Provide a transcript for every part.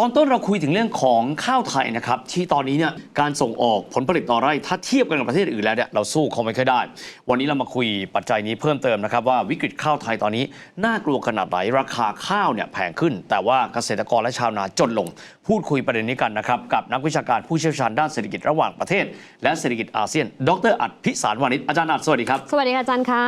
ตอนต้นเราคุยถึงเรื่องของข้าวไทยนะครับที่ตอนนี้เนี่ยการส่งออกผลผลิตต่อไร่ ถ้าเทียบกันกับประเทศอื่นแล้วเนี่ยเราสู้เขาไม่ค่อยได้ วันนี้เรามาคุยปัจจัยนี้เพิ่มเติมนะครับว่าวิกฤตข้าวไทยตอนนี้น่ากลัวขนาดไหนราคาข้าวเนี่ยแพงขึ้น แต่ว่าเกษตรกรและชาวนาจนลง พูดคุยประเด็นนี้กันนะครับกับนักวิชาการผู้เชี่ยวชาญด้านเศรษฐกิจระหว่างประเทศ และเศรษฐกิจอาเซียน ดรอัดพิสารวานิชอาจารย์อัดสวัสดีครับสวัสดีค่ะอาจารย์คะ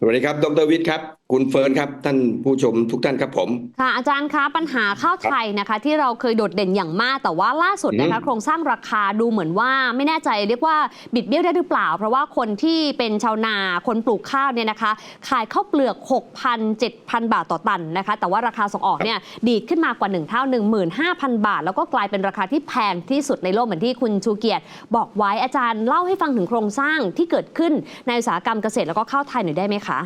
สวัสดีครับดรวิทย์ครับ คุณเฟิร์นครับ ท่านผู้ชมทุกท่านครับผม ค่ะอาจารย์คะปัญหาข้าวไทยนะคะ ที่เราเคยโดดเด่นอย่างมาก แต่ว่าล่าสุดนะคะอืมโครงสร้างราคาดูเหมือนว่าไม่แน่ใจเรียกว่าบิดเบี้ยวได้หรือเปล่า เพราะว่าคนที่เป็นชาวนาคนปลูกข้าวเนี่ยนะคะ ขายข้าวเปลือก 6,000 7,000 บาทต่อตันนะคะ แต่ว่าราคาส่งออกเนี่ยดีดขึ้นมากว่า 1 เท่า 15,000 บาท แล้วก็กลายเป็นราคาที่แพงที่สุดในโลกเหมือนที่คุณชูเกียรติ บอกไว้อาจารย์เล่าให้ฟังถึงโครงสร้างที่เกิดขึ้นในอุตสาหกรรมเกษตรแล้วก็ข้าวไทยหน่อยได้ไหมคะ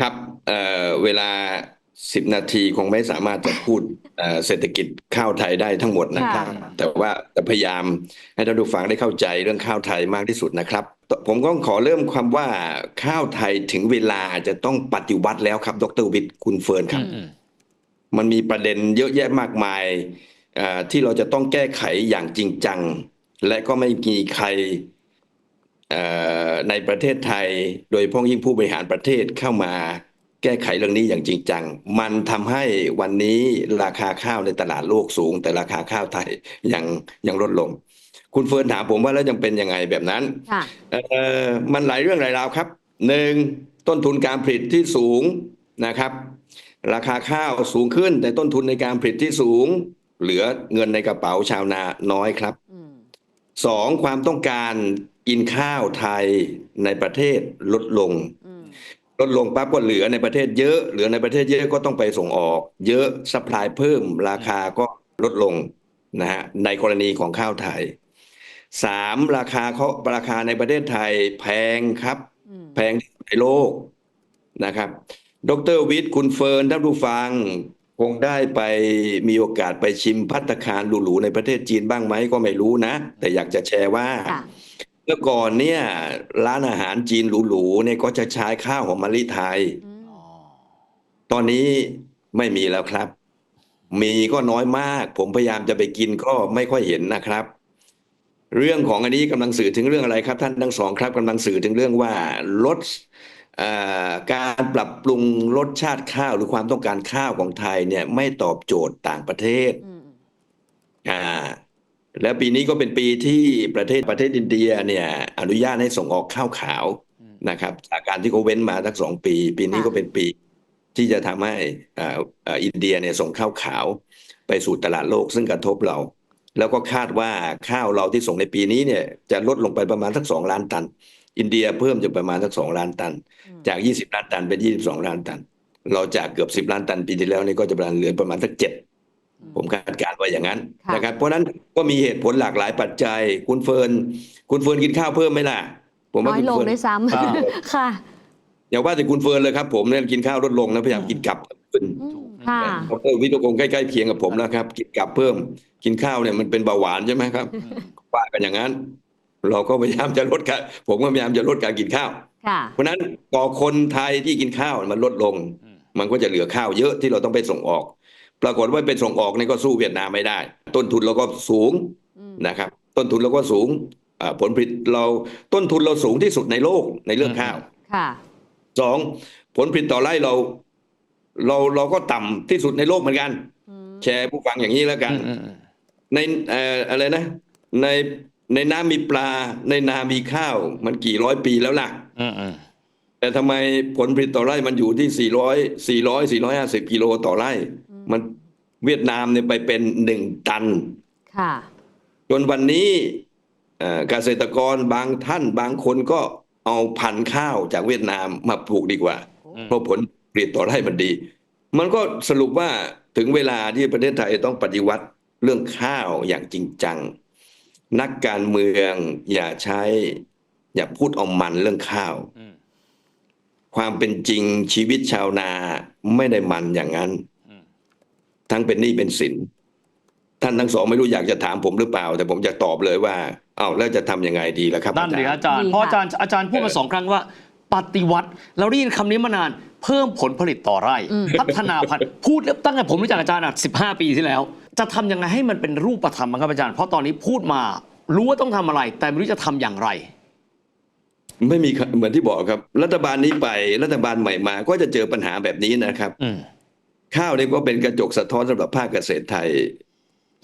ครับเอ่อเวลา10นาทีคงไม่สามารถจะพูดเอ่อเศรษฐกิจข้าวไทยได้ทั้งหมดนะครับค่ะแต่ว่าจะพยายามให้ท่านผู้ฟังได้เข้าใจเรื่องข้าวไทยมากที่สุดนะครับ ผมก็ขอเริ่มความว่าข้าวไทยถึงเวลาจะต้องปฏิวัติแล้วครับ ดรวิทย์คุณเฟิร์นครับ มันมีประเด็นเยอะแยะมากมายเอ่อที่เราจะต้องแก้ไขอย่างจริงจัง และก็ไม่มีใครเอ่อ ในประเทศไทยโดยเฉพ้องยิ่งผู้บริหารประเทศเข้ามาแก้ไขเรื่องนี้อย่างจริงจัง มันทำให้วันนี้ราคาข้าวในตลาดโลกสูง แต่ราคาข้าวไทยยังยังลดลง คุณเฟิร์นถามผมว่าแล้วยังเป็นยังไงแบบนั้นค่ะเอ่อมันหลายเรื่องหลายราวครับหนึ่งต้นทุนการผลิตที่สูงนะครับ ราคาข้าวสูงขึ้น แต่ต้นทุนในการผลิตที่สูง เหลือเงินในกระเป๋าชาวนาน้อยครับอืมสองความต้องการ กินข้าวไทยในประเทศลดลงอืมลดลงปั๊บก็เหลือในประเทศเยอะ เหลือในประเทศเยอะก็ต้องไปส่งออก เยอะสป라이เพิ่มราคาก็ลดลงนะฮะในกรณีของข้าวไทยสามราคาเขาราคาในประเทศไทยแพงครับอืมแพงที่สุดในโลกนะครับ ดรวิทย์คุณเฟิร์นท่านผู้ฟังคงได้ไปมีโอกาสไปชิมพัตตาคารหรูๆในประเทศจีนบ้างไหมก็ไม่รู้นะ แต่อยากจะแชร์ว่าค่ะเมื่อก่อนเนี่ยร้านอาหารจีนหรูๆเนี่ยก็จะใช้ข้าวหอมมะลิไทยอืมตอนนี้ไม่มีแล้วครับ มีก็น้อยมาก ผมพยายามจะไปกินก็ไม่ค่อยเห็นนะครับ เรื่องของอันนี้กำลังสื่อถึงเรื่องอะไรครับ ท่านทั้งสองครับกำลังสื่อถึงเรื่องว่าลดเอ่อการปรับปรุงรสชาติข้าวหรือความต้องการข้าวของไทยเนี่ยไม่ตอบโจทย์ต่างประเทศอืมอ่า แล้วปีนี้ก็เป็นปีที่ประเทศประเทศอินเดียเนี่ยอนุญาตให้ส่งออกข้าวขาวอืมนะครับจากการที่เขาเว้นมาทั้งสองปี ปีนี้ค่ะก็เป็นปีที่จะทำให้อ่าอ่าอินเดียเนี่ยส่งข้าวขาวไปสู่ตลาดโลกซึ่งกระทบเรา แล้วก็คาดว่าข้าวเราที่ส่งในปีนี้เนี่ยจะลดลงไปประมาณสักสองล้านตัน อินเดียเพิ่มจะประมาณสักสองล้านตันอืมจากยี่สิบล้านตันเป็นยี่สิบสองล้านตัน เราจากเกือบสิบล้านตันปีที่แล้วนี่ก็จะประมาณเหลือประมาณสักเจ็ด ผมคาดการณ์ว่าอย่างนั้นค่ะนะครับ เพราะฉะนั้นก็มีเหตุผลหลากหลายปัจจัย คุณเฟิร์นคุณเฟิร์นกินข้าวเพิ่มไหมล่ะ ผมว่าน้อยคุณลงเฟิร์นด้วยซ้อ่าำค่ะอย่าว่าแต่คุณเฟิร์นเลยครับผมเนี่ยกินข้าวลดลงนะพยายามกินกลับขึ้นอืมค่ะดรวิทย์คงใกล้ๆเคียงกับผมนะครับ กินกลับเพิ่ม กินข้าวเนี่ยมันเป็นเบาหวานใช่ไหมครับว่ากันอย่างนั้น เราก็พยายามจะลดการผมก็พยายามจะลดการกินข้าวค่ะเพราะฉะนั้นต่อคนไทยที่กินข้าวมันลดลงอืมมันก็จะเหลือข้าวเยอะที่เราต้องไปส่งออก ปรากฏว่าเป็นส่งออกนี่ก็สู้เวียดนามไม่ได้ ต้นทุนเราก็สูงอืมนะครับ ต้นทุนเราก็สูงอ่าผลผลิตเราต้นทุนเราสูงที่สุดในโลกในเรื่องข้าวค่ะสองผลผลิตต่อไร่เรา เราเราก็ต่ำที่สุดในโลกเหมือนกันอืมแชร์ผู้ฟังอย่างนี้แล้วกันอืมอืมในเอ่ออะไรนะ ในในน้ำมีปลา ในนามีข้าว มันกี่ร้อยปีแล้วล่ะอืมอืมแต่ทำไมผลผลิตต่อไร่มันอยู่ที่400 400 450กิโลต่อไร่ มันเวียดนามเนี่ยไปเป็นหนึ่งตันค่ะจนวันนี้เอ่อเกษตรกรบางท่านบางคนก็เอาพันธุ์ข้าวจากเวียดนามมาปลูกดีกว่าอืมเพราะผลผลิตต่อไร่มันดี มันก็สรุปว่าถึงเวลาที่ประเทศไทยต้องปฏิวัติเรื่องข้าวอย่างจริงจัง นักการเมืองอย่าใช้ อย่าพูดเอามันเรื่องข้าวอืมความเป็นจริงชีวิตชาวนาไม่ได้มันอย่างนั้นอืม ทั้งเป็นหนี้เป็นสินท่านทั้งสองไม่รู้อยากจะถามผมหรือเปล่า แต่ผมจะตอบเลยว่าอ้าวแล้วจะทำยังไงดีล่ะครับนั่นอาสิจารครับย์อาจารย์ดีเพราะค่ะอาจารย์อาจารย์พูดมาสองครั้งว่า ปฏิวัติเราได้ยินคำนี้มานานเพิ่มผลผลิตต่อไร่อืมพัฒนาพันธุ์พูดตั้งแต่ผมรู้จักอาจารย์อะ15ปีที่แล้ว จะทำยังไงให้มันเป็นรูปธรรมบ้างครับอาจารย์เพราะตอนนี้พูดมา รู้ว่าต้องทำอะไร แต่ไม่รู้จะทำอย่างไร ไม่มีครับเหมือนที่บอกครับ รัฐบาลนี้ไปรัฐบาลใหม่มา ก็จะเจอปัญหาแบบนี้นะครับอืม ข้าวเนี่ยก็เป็นกระจกสะท้อนสำหรับภาคเกษตรไทย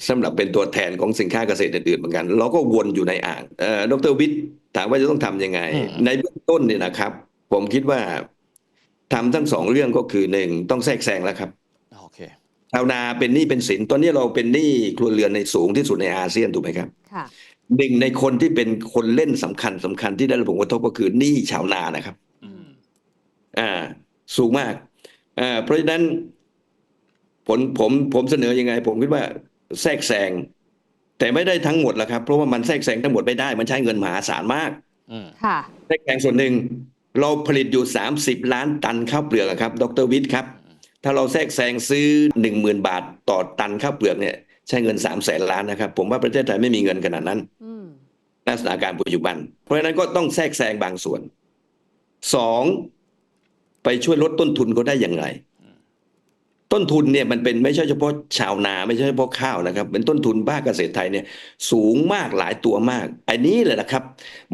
สำหรับเป็นตัวแทนของสินค้าเกษตรอื่นๆเหมือนกัน เราก็วนอยู่ในอ่างเอ่อดรวิทย์ถามว่าจะต้องทำยังไงอืมในเบื้องต้นเนี่ยนะครับ ผมคิดว่าทำทั้งสองเรื่องก็คือหนึ่งต้องแทรกแซงแล้วครับโอเคชาวนาเป็นหนี้เป็นสินตอนนี้เราเป็นหนี้ครัวเรือนในสูงที่สุดในอาเซียนถูกไหมครับค่ะหนึ่งในคนที่เป็นคนเล่นสำคัญสำคัญที่ได้รับผลกระทบก็คือหนี้ชาวนานะครับอืมอ่า สูงมากอ่าเพราะฉะนั้น ผลผมผมเสนอยังไง ผมคิดว่าแทรกแซงแต่ไม่ได้ทั้งหมดหรอกครับ เพราะว่ามันแทรกแซงทั้งหมดไม่ได้ มันใช้เงินมหาศาลมากอืมค่ะแทรกแซงส่วนหนึ่งเราผลิตอยู่ 30 ล้านตันข้าวเปลือกอะครับ ดรวิทย์ครับ ถ้าเราแทรกแซงซื้อ 1 0,000 บาท ต่อตันข้าวเปลือกเนี่ยใช้เงิน3 0 0แสนล้านนะครับ ผมว่าประเทศไทยไม่มีเงินขนาดนั้นอืมณสถานการณ์ปัจจุบัน เพราะฉะนั้นก็ต้องแทรกแซงบางส่วนสองไปช่วยลดต้นทุนเขาได้อย่างไร ต้นทุนเนี่ยมันเป็นไม่ใช่เฉพาะชาวนาไม่ใช่เฉพาะข้าวนะครับเป็นต้นทุนภาคเกษตรไทยเนี่ยสูงมากหลายตัวมาก อันนี้แหละนะครับ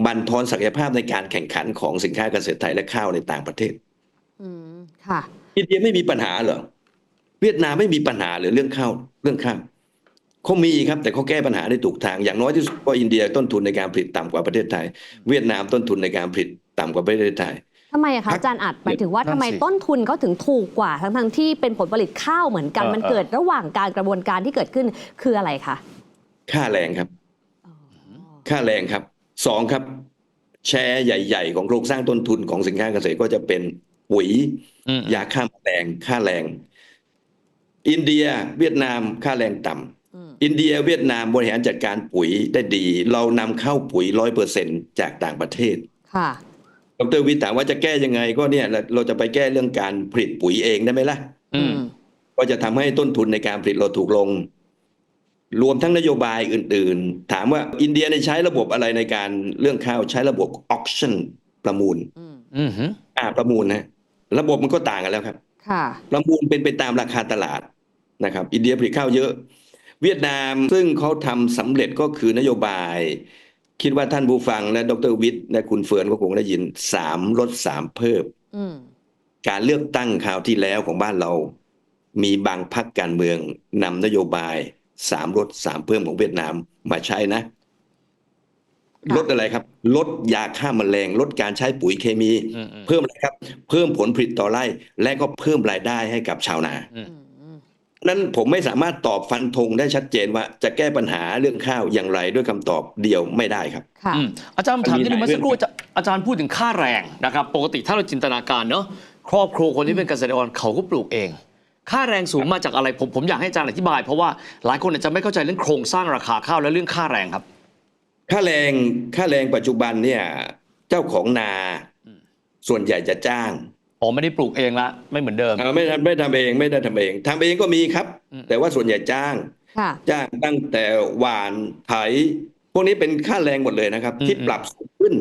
บั่นทอนศักยภาพในการแข่งขันของสินค้าเกษตรไทยและข้าวในต่างประเทศอืมค่ะอินเดียไม่มีปัญหาเหรอเวียดนามไม่มีปัญหาเหรือเรื่องข้าวเรื่องข้าวเขามีครับแต่เขาแก้ปัญหาได้ถูกทางอย่างน้อยที่สุดก็อินเดียต้นทุนในการผลิตต่ำกว่าประเทศไทย เวียดนามต้นทุนในการผลิตต่ำกว่าประเทศไทย ทำไมอะคะพักอาจารย์อัดหมายถึงว่านั่นทำไมสิต้นทุนเขาถึงถูกกว่าทั้งทั้งๆที่เป็นผลผลิตข้าวเหมือนกันเออมันเออเกิดระหว่างการกระบวนการที่เกิดขึ้นคืออะไรคะค่าแรงครับ ค่าแรงครับสองครับ แชร์ใหญ่ ๆ ของโครงสร้างต้นทุนของสินค้าเกษตรก็จะเป็นปุ๋ยอืมยาฆ่าแมลงค่าแรง อินเดียเวียดนามค่าแรงต่ำอืมอินเดียเวียดนามบริหารจัดการปุ๋ยได้ดี เรานำเข้าปุ๋ยร้อยเปอร์เซ็นจากต่างประเทศค่ะ ดรวิทย์ถามว่าจะแก้ยังไงก็เนี่ยเราเราจะไปแก้เรื่องการผลิตปุ๋ยเองได้ไหมล่ะอืมก็จะทำให้ต้นทุนในการผลิตเราถูกลง รวมทั้งนโยบายอื่น ๆ ถามว่าอินเดียในยใช้ระบบอะไรในการเรื่องข้าวใช้ระบบ auction ประมูลอืมอืมฮึอ่าประมูลนะระบบมันก็ต่างกันแล้วครับค่ะประมูลเป็นไปตามราคาตลาดนะครับ อินเดียผลิตข้าวเยอะ เวียดนามซึ่งเขาทำสำเร็จก็คือนโยบาย คิดว่าท่านผู้ฟังและดรวิทย์และคุณเฟิร์นก็คงได้ยินสามลดสามเพิ่มอืมการเลือกตั้งคราวที่แล้วของบ้านเรา มีบางพรรคการเมืองนำนโยบายสามลดสามเพิ่มของเวียดนามมาใช้นะค่ะลดอะไรครับลดยาฆ่าแมลงลดการใช้ปุ๋ยเคมีอืมอืมเพิ่มอะไรครับ เพิ่มผลผลิตต่อไร่ และก็เพิ่มรายได้ให้กับชาวนาอืม นั้นผมไม่สามารถตอบฟันธงได้ชัดเจนว่าจะแก้ปัญหาเรื่องข้าวอย่างไรด้วยคำตอบเดียวไม่ได้ครับค่ะอืมอาจารย์ผมถามมันมีนิดนึงหลายเมื่อสักครู่เรื่องอาจารย์พูดถึงค่าแรงนะครับ ปกติถ้าเราจินตนาการเนอะครอบครัวคนที่เป็นเกษตรกรเขาก็ปลูกเอง ค่าแรงสูงมาจากอะไรผมผมอยากให้อาจารย์อธิบาย เพราะว่าหลายคนอาจจะไม่เข้าใจเรื่องโครงสร้างราคาข้าวและเรื่องค่าแรงครับ ค่าแรงค่าแรงปัจจุบันเนี่ยเจ้าของนาส่วนใหญ่จะจ้าง อ๋อไม่ได้ปลูกเองละ ไม่เหมือนเดิมเออไม่ทำไม่ทำเองไม่ได้ทำเองทำเองก็มีครับอืมแต่ว่าส่วนใหญ่จ้างค่ะจ้างตั้งแต่หวานไถ พวกนี้เป็นค่าแรงหมดเลยนะครับ ที่ปรับสูงขึ้น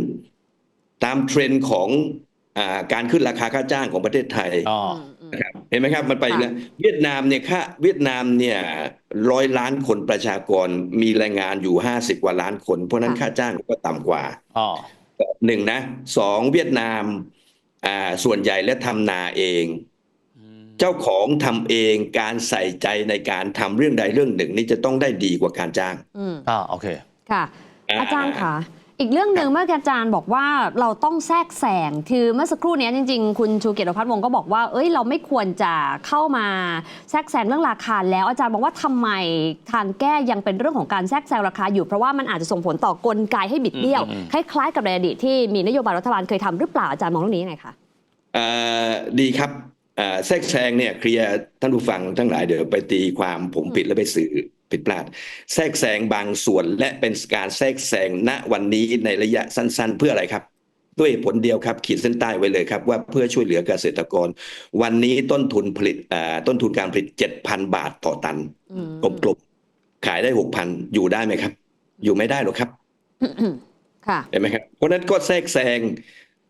ตามเทรนด์ของอาการขึ้นราคาค่าจ้างของประเทศไทยอ๋อนะครับเห็นไหมครับมันไปอีกค่ะแล้วเวียดนามเนี่ยค่าเวียดนามเนี่ยร้อยล้านคนประชากรมีแรงงานอยู่ห้าสิบกว่าล้านคน เพราะฉะนั้นค่าจ้างก็ต่ำกว่าอ๋อหนึ่งนะสองเวียดนาม อ่าส่วนใหญ่และทำนาเอง เจ้าของทำเองการใส่ใจในการทำเรื่องใดเรื่องหนึ่งนี่จะต้องได้ดีกว่าการจ้างอืมอ่าโอเคค่ะ อาจารย์ค่ะ อีกเรื่องหนึ่งเมื่อกี้อาจารย์บอกว่าเราต้องแทรกแซงคือเมื่อสักครู่เนี้ยจริงๆ คุณชูเกียรติพัฒน์วงศ์ก็บอกว่า เอ้ยเราไม่ควรจะเข้ามาแทรกแซงเรื่องราคาแล้วอาจารย์บอกว่าทำไมทางแก้ยังเป็นเรื่องของการแทรกแซงราคาอยู่เพราะว่ามันอาจจะส่งผลต่อกลไกให้บิดเบี้ยวอืมอืมคล้ายๆ กับในอดีตที่มีนโยบายรัฐบาลเคยทำหรือเปล่าอาจารย์มองเรื่องนี้ยังไงคะเอ่อดีครับเอ่อ แทรกแซงเนี่ยเคลียร์ท่านผู้ฟังทั้งหลายเดี๋ยวไปตีความผมผิดแล้วไปสื่อผิดพลาด แทรกแซงบางส่วนและเป็นการแทรกแซงณวันนี้ในระยะสั้น ๆ เพื่ออะไรครับด้วยเหตุผลเดียวครับขีดเส้นใต้ไว้เลยครับว่าเพื่อช่วยเหลือเกษตรกร วันนี้ต้นทุนผลิตเอ่อต้นทุนการผลิต 7,000 บาทต่อตันอืมกลมๆขายได้ 6,000 อยู่ได้ไหมครับ อยู่ไม่ได้หรอกครับค่ะเห็นไหมครับเพราะฉะนั้นก็แทรกแซง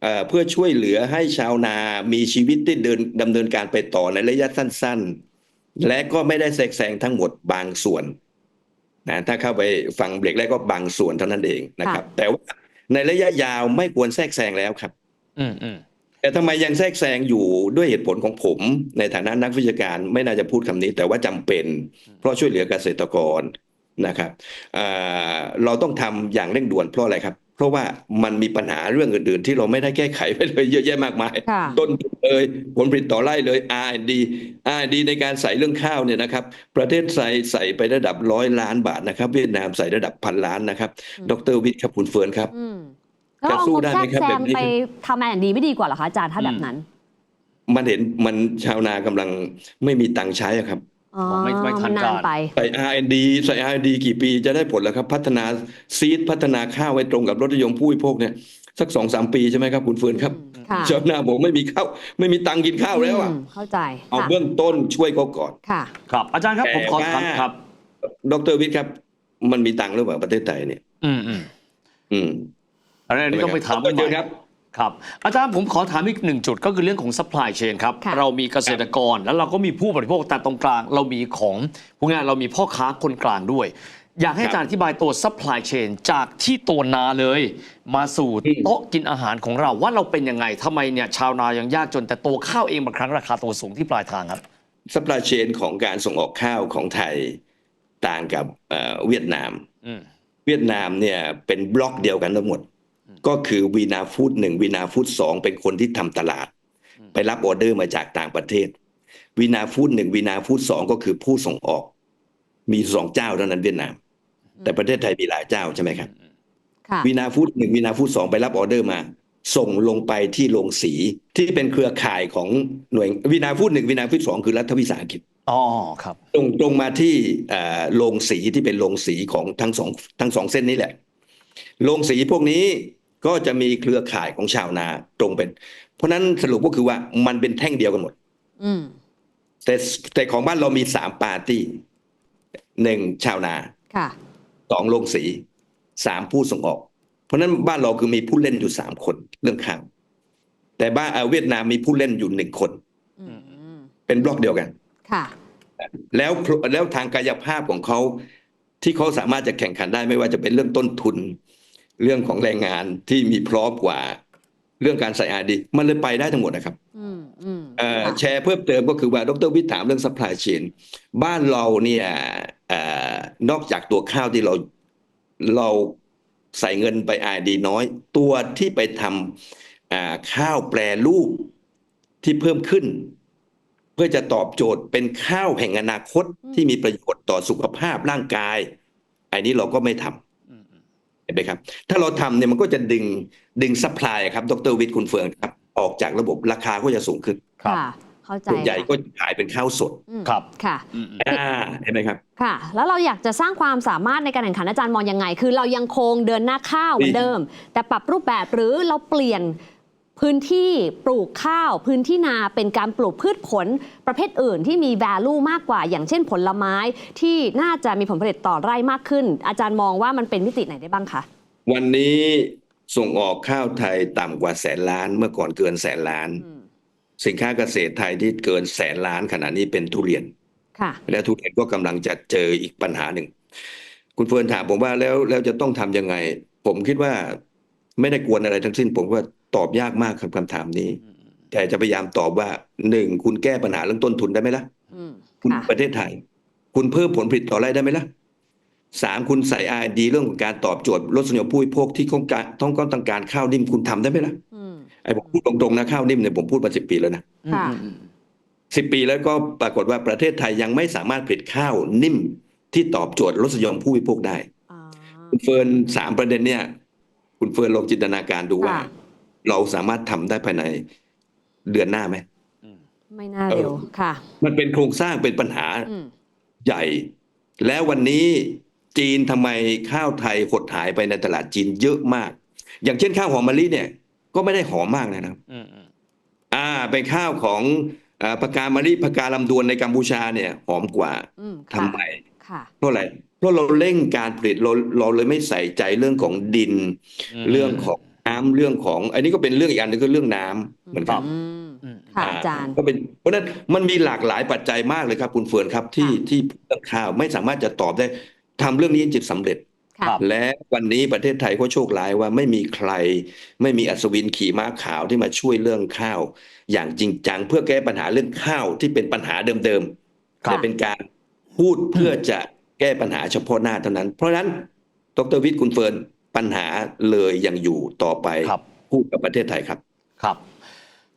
เอ่อเพื่อช่วยเหลือให้ชาวนามีชีวิตที่เดินดำเนินการไปต่อในระยะสั้นและก็ไม่ได้แทรกแซงทั้งหมดบางส่วนนะถ้าเข้าไปฟังเบรกแรกก็บางส่วนเท่านั้นเองนะครับ แต่ว่าในระยะยาวไม่ควรแทรกแซงแล้วครับ อืมอืมแต่ทำไมยังแทรกแซงอยู่ด้วยเหตุผลของผม ในฐานะนักวิชาการไม่น่าจะพูดคำนี้ แต่ว่าจำเป็น เพราะช่วยเหลือเกษตรกรนะครับอ่าเราต้องทำอย่างเร่งด่วนเพราะอะไรครับเพ ราะว่ามันมีปัญหาเรื่องอื่นๆ ที่เราไม่ได้แก้ไขไปเลยเยอะแยะมากมายค่ะต้นทุนเลยผลผลิตต่อไร่เลย R&D R&D ในการใส่เรื่องข้าวเนี่ยนะครับ ประเทศไทยใส่ไประดับร้อยล้านบาทนะครับ เวียดนามใส่ระดับพันล้านนะครับอืมดรวิทย์ครับคุณเฟิร์นครับอืมแล้วเอาจะสู้งบได้แทรไหมกครับแซแบงบนี้ไปทำอะไรดีไม่ดีกว่าเหรอคะอาจารย์ถ้าแบบนั้น มันเห็นมันชาวนากำลังไม่มีตังค์ใช้อะครับ อ๋อไม่ไม่ทันนานการ ไปใส่ R&D ใส่ R&D กี่ปีจะได้ผลแล้วครับ พัฒนาซีดพัฒนาข้าวไว้ตรงกับรถนิยมผู้บริโภคเนี่ยสักสองสามปีใช่ไหมครับคุณเฟิร์นครับอืมค่ะชาวนาบอกไม่มีข้าวไม่มีตังค์กินข้าวแล้วอะ มเข้าใจเอาค่ะเบื้องต้นช่วยเขาก่อน ค่ะ ครับ อาจารย์ครับผมขอถามแต่ว่าครับ ดรวิทย์ครับ มันมีตังค์หรือเปล่าประเทศไทยเนี่ย อืมอืมอืมอันนี้ต้องไปถามดรใหม่ครับ ครับอาจารย์ผมขอถามอีกหนึ่งจุดก็คือเรื่องของ supply chain ครับ ค่ะ เรามีเกษตรกรแล้วเราก็มีผู้บริโภคแต่ตรงกลาง เรามีของพวกนี้เรามีพ่อค้าคนกลางด้วย อยากให้อาจารย์อธิบายตัว supply chain จากที่ตัวนาเลย มาสู่อืม โต๊ะกินอาหารของเราว่าเราเป็นยังไงทำไมเนี่ยชาวนายังยากจนแต่ตัวข้าวเองบางครั้งราคาตัวสูงที่ปลายทางครับ ซัพพลายเชนของการส่งออกข้าวของไทยต่างกับเอ่อเวียดนาม อืมเวียดนามเนี่ยเป็นบล็อกเดียวกันทั้งหมด ก็คือวีนาฟูดหนึ่งวีนาฟูดสองเป็นคนที่ทำตลาด ไปรับออเดอร์มาจากต่างประเทศวีนาฟูดหนึ่งวีนาฟูดสองก็คือผู้ส่งออก มีสองเจ้าเท่านั้นเวียดนาม แต่ประเทศไทยมีหลายเจ้าใช่ไหมครับค่ะวีนาฟูดหนึ่งวีนาฟูดสองไปรับออเดอร์มา ส่งลงไปที่โรงสีที่เป็นเครือข่ายของหน่วยวีนาฟูดหนึ่งวีนาฟูดสองคือรัฐวิสาหกิจอ๋อครับตรงตรงมาที่เอ่อโรงสีที่เป็นโรงสีของทั้งสองทั้งสองเส้นนี้แหละโรงสีพวกนี้ ก็จะมีเครือข่ายของชาวนาตรงเป็น เพราะฉะนั้นสรุปก็คือว่ามันเป็นแท่งเดียวกันหมดอืมแต่แต่ของบ้านเรามีสามปาร์ตี้หนึ่งชาวนาค่ะสองโรงสีสามผู้ส่งออก เพราะฉะนั้นบ้านเราคือมีผู้เล่นอยู่สามคนเรื่องข้าวแต่บ้านเอ่อเวียดนามมีผู้เล่นอยู่หนึ่งคนอืมเป็นบล็อกเดียวกัน ค่ะ แล้วแล้วทางกายภาพของเขาที่เขาสามารถจะแข่งขันได้ไม่ว่าจะเป็นเรื่องต้นทุน เรื่องของแรงงานที่มีพร้อมกว่า เรื่องการใส่อาดีมันเลยไปได้ทั้งหมดนะครับอืมอืมเอ่อค่ะแชร์เพิ่มเติมก็คือว่าดรวิทย์ถามเรื่อง supply chain บ้านเราเนี่ยเอ่อนอกจากตัวข้าวที่เราเราใส่เงินไปอาดีน้อย ตัวที่ไปทำอ่าข้าวแปรรูปที่เพิ่มขึ้น เพื่อจะตอบโจทย์เป็นข้าวแห่งอนาคตอืมที่มีประโยชน์ต่อสุขภาพร่างกาย อันนี้เราก็ไม่ทำอืมอืมเห็นไหมครับ ถ้าเราทำเนี่ยมันก็จะดึงดึงซัพพลายครับ ดรวิทย์คุณเฟืองครับ ออกจากระบบราคาก็จะสูงขึ้นครับค่ะเข้าใจส่วนใหญ่ค่ะก็จะขายเป็นข้าวสดอืมครับค่ะอืมอืมอ่าเห็นไหมครับ ค่ะ แล้วเราอยากจะสร้างความสามารถในการแข่งขันอาจารย์มองยังไง คือเรายังคงเดินหน้าข้าวเหมือนเดิม แต่ปรับรูปแบบหรือเราเปลี่ยน พื้นที่ปลูกข้าว พื้นที่นาเป็นการปลูกพืชผลประเภทอื่นที่มี value มากกว่า อย่างเช่นผลไม้ที่น่าจะมีผลผลิตต่อไร่มากขึ้น อาจารย์มองว่ามันเป็นมิติไหนได้บ้างคะวันนี้ส่งออกข้าวไทยต่ำกว่าแสนล้านเมื่อก่อนเกินแสนล้านอืมสินค้าเกษตรไทยที่เกินแสนล้านขณะนี้เป็นทุเรียนค่ะและทุเรียนก็กำลังจะเจออีกปัญหาหนึ่ง คุณเฟิร์นถามผมว่าแล้วแล้วจะต้องทำยังไง ผมคิดว่าไม่ได้กวนอะไรทั้งสิ้น ผมว่า ตอบยากมากครับคำถามนี้ แต่จะพยายามตอบว่าหนึ่งคุณแก้ปัญหาเรื่องต้นทุนได้ไหมล่ะอืมคุณค่ะประเทศไทย คุณเพิ่มผลผลิตต่อไร่ได้ไหมล่ะสามคุณใส่ R&D เรื่องของการตอบโจทย์ลดสัญญาผู้บริโภคที่ต้องการต้องต้องการข้าวนิ่มคุณทำได้ไหมล่ะอืมไอ้ผมพูดตรงๆนะข้าวนิ่มเนี่ยผมพูดมาสิบปีแล้วนะค่ะอืมอืมสิบปีแล้วก็ปรากฏว่าประเทศไทยยังไม่สามารถผลิตข้าวนิ่มที่ตอบโจทย์ลดสัญญาผู้บริโภคได้อ่าคุณเฟิร์นสามประเด็นเนี่ย คุณเฟิร์นลองจินตนาการดูว่าค่ะ เราสามารถทำได้ภายในเดือนหน้าไหมไม่น่าเร็วค่ะ มันเป็นโครงสร้างเป็นปัญหาอืมใหญ่ แล้ววันนี้จีนทำไมข้าวไทยหดหายไปในตลาดจีนเยอะมาก อย่างเช่นข้าวหอมมะลิเนี่ย ก็ไม่ได้หอมมากนะครับอืมอืมอ่า เป็นข้าวของอ่าปากกามะลิปากกาลำดวนในกัมพูชาเนี่ย หอมกว่าอืมทำค่ะไมค่ะเพราะอะไรเพราะเราเร่งการผลิตเราเราเลยไม่ใส่ใจเรื่องของดิน เรื่องของ น้ำเรื่องของ อันนี้ก็เป็นเรื่องอีกอันหนึงคือเรื่องน้ำเหมือนกันอืมอืมค่ะอาจารย์ก็เป็นเพราะฉะนั้นมันมีหลากหลายปัจจัยมากเลยครับ คุณเฟิร์นครับที่ค่ะที่เรื่องข้าวไม่สามารถจะตอบได้ทำเรื่องนี้จิตสำเร็จค่ะครับและวันนี้ประเทศไทยก็โชคร้ายว่าไม่มีใคร ไม่มีอัศวินขี่ม้าขาวที่มาช่วยเรื่องข้าว อย่างจริงจังเพื่อแก้ปัญหาเรื่องข้าวที่เป็นปัญหาเดิมๆค่ะแต่เป็นการพูดเพื่อจะแก้ปัญหาเฉพาะหน้าเท่านั้น เพราะฉะนั้นดรวิทย์คุณเฟิร์น ปัญหาเลยยังอยู่ต่อไปครับพูดกับประเทศไทยครับครับ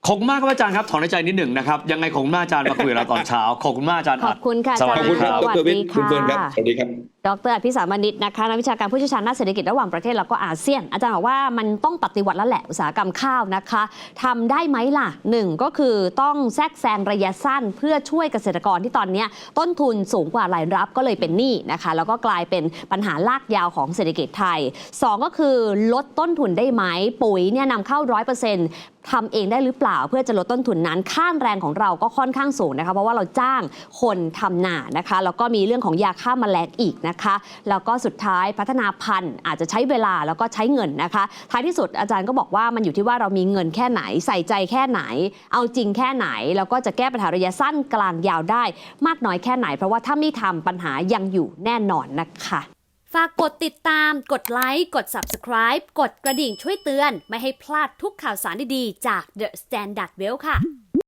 ขอบคุณมากครับอาจารย์ครับถอนในใจนิดหนึ่งนะครับยังไงขอบคุณมากอาจารย์มาคุยกับเราตอนเช้าขอบคุณมากอาจารย์ขอัอบดคุณค่ะสวัสอาดีจารขอบย์คุณครับดรวิทย์สคุณเฟิร์นครับค่ะสวัสดีครับ ดรอภิสารมณิตนะคะนักวิชาการผู้เชี่ยวชาญด้านเศรษฐกิจระหว่างประเทศแล้วก็อาเซียน อาจารย์บอกว่ามันต้องปฏิวัติแล้วแหละอุตสาหกรรมข้าวนะคะทำได้ไหมล่ะหนึ่งก็คือต้องแทรกแซงระยะสั้น เพื่อช่วยเกษตรกรที่ตอนนี้ต้นทุนสูงกว่ารายรับก็เลยเป็นหนี้นะคะ แล้วก็กลายเป็นปัญหาลากยาวของเศรษฐกิจไทยสองก็คือลดต้นทุนได้ไหมปุ๋ยเนี่ยนำเข้าร้อยเปอร์เซ็นต์ทำเองได้หรือเปล่าเพื่อจะลดต้นทุนนั้นค่าแรงของเราก็ค่อนข้างสูงนะคะเพราะว่าเราจ้างคนทำนานะคะแล้วก็มีเรื่องของยาฆ่าแมลงอีกนะคะแล้วก็สุดท้ายพัฒนาพันธุ์อาจจะใช้เวลาแล้วก็ใช้เงินนะคะ ท้ายที่สุดอาจารย์ก็บอกว่ามันอยู่ที่ว่าเรามีเงินแค่ไหนใส่ใจแค่ไหน เอาจริงแค่ไหน แล้วก็จะแก้ปัญหาระยะสั้นกลางยาวได้ มากน้อยแค่ไหน เพราะว่าถ้าไม่ทำปัญหายังอยู่แน่นอนนะคะฝากกดติดตาม กดไลค์ กด Subscribe กดกระดิ่งช่วยเตือน ไม่ให้พลาดทุกข่าวสารดีๆ จาก The Standard Well ค่ะ